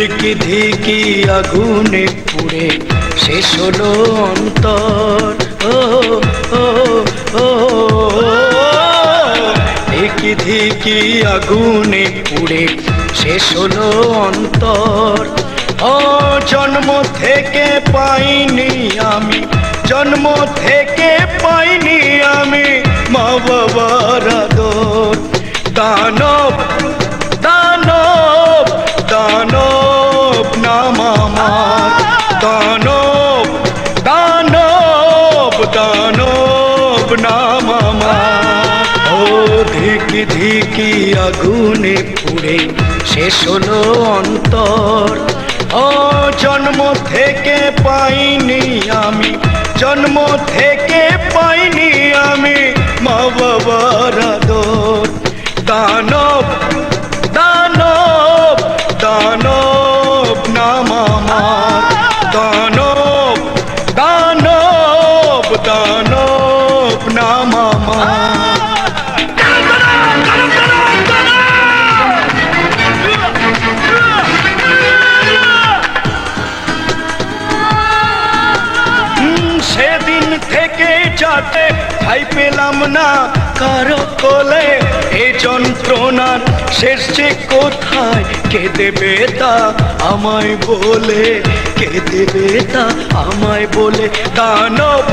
ধিকি ধিকি আগুনে পুড়ে শেষ হলো অন্তর। ও ও ধিকি ধিকি আগুনে পুড়ে শেষ হলো অন্তর। ও, জন্ম থেকে পাইনি আমি, জন্ম থেকে পাইনি আমি মা বাবার দানব দানব দানব নাম আমার। ও ধিকি ধিকি আগুনে পুড়ে শেষ হলো অন্তর। ও জন্ম থেকে পাইনি আমি, জন্ম থেকে পাইনি আমি মা বাবার দানব দানব নাম আমার সেদিন থেকে যাতে ঠাই পেলাম না, কারও কোলে এ যন্ত্রণার শেষ যে কোথায়? কে দেবে তা আমায় বলে, কে দেবে তা আমায় বলে, দানব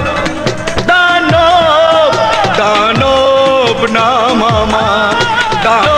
নাম আমার।